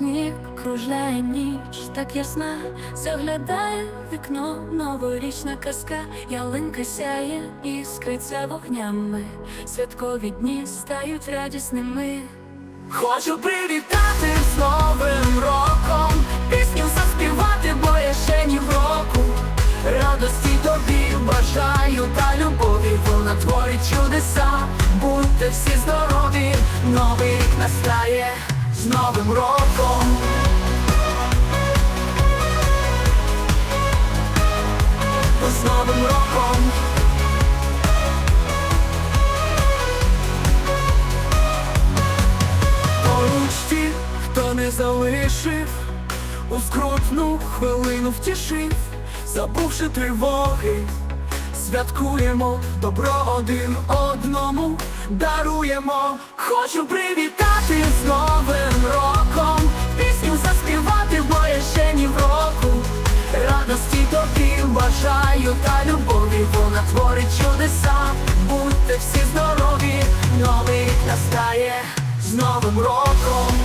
сніг, кружляє ніч, так ясна, заглядає вікно, новорічна казка, ялинка сяє, іскриться вогнями, святкові дні стають радісними. Хочу привітати з Новим роком, пісню заспівати, бо я ще ні в року. Радості тобі бажаю та любові, вона творить чудеса, будьте всі здорові, новий рік настає з Новим роком. З Новим роком. Поруч ті, хто не залишив, у скрутну хвилину втішив, забувши тривоги, святкуємо добро один одному, даруємо, хочу привітати з Новим роком, пісню заспівати, бо я ще ні в року. Радості тобі бажаю та любові, вона творить чудеса, будьте всі здорові, новий настає з Новим роком.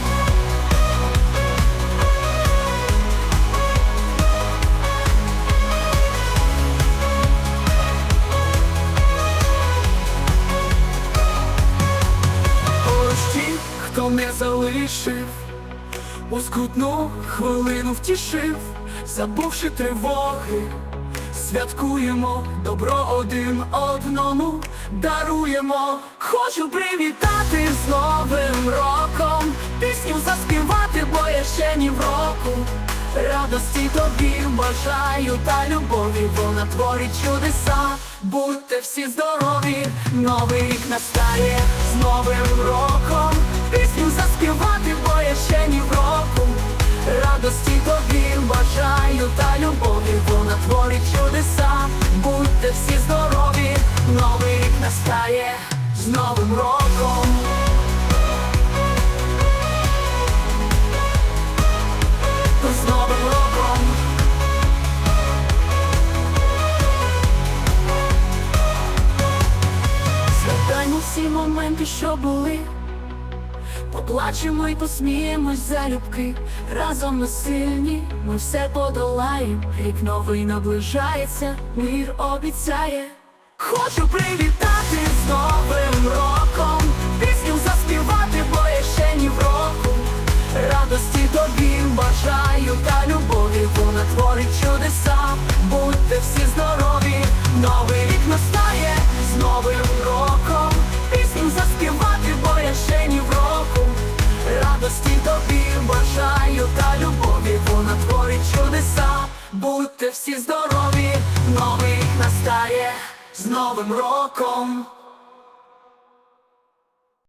Не залишив, у скрутну хвилину втішив, забувши тривоги, святкуємо добро один одному, даруємо, хочу привітати з Новим роком, пісню заспівати, бо я ще ні в року. Радості тобі бажаю та любові, вона творить чудеса, будьте всі здорові, новий рік настає з Новим роком, пісню заспівати, бо я ще ні в року. Радості тобі бажаю та любові, вона творить чудеса, будьте всі здорові, новий рік настає з Новим роком. З Новим роком. Згадаємо всі моменти, що були. Поплачемо і посміємось залюбки. Разом ми сильні, ми все подолаємо Рік новий наближається, мир обіцяє. Хочу привітати з Новим роком будьте всі здорові Новий настає з Новим роком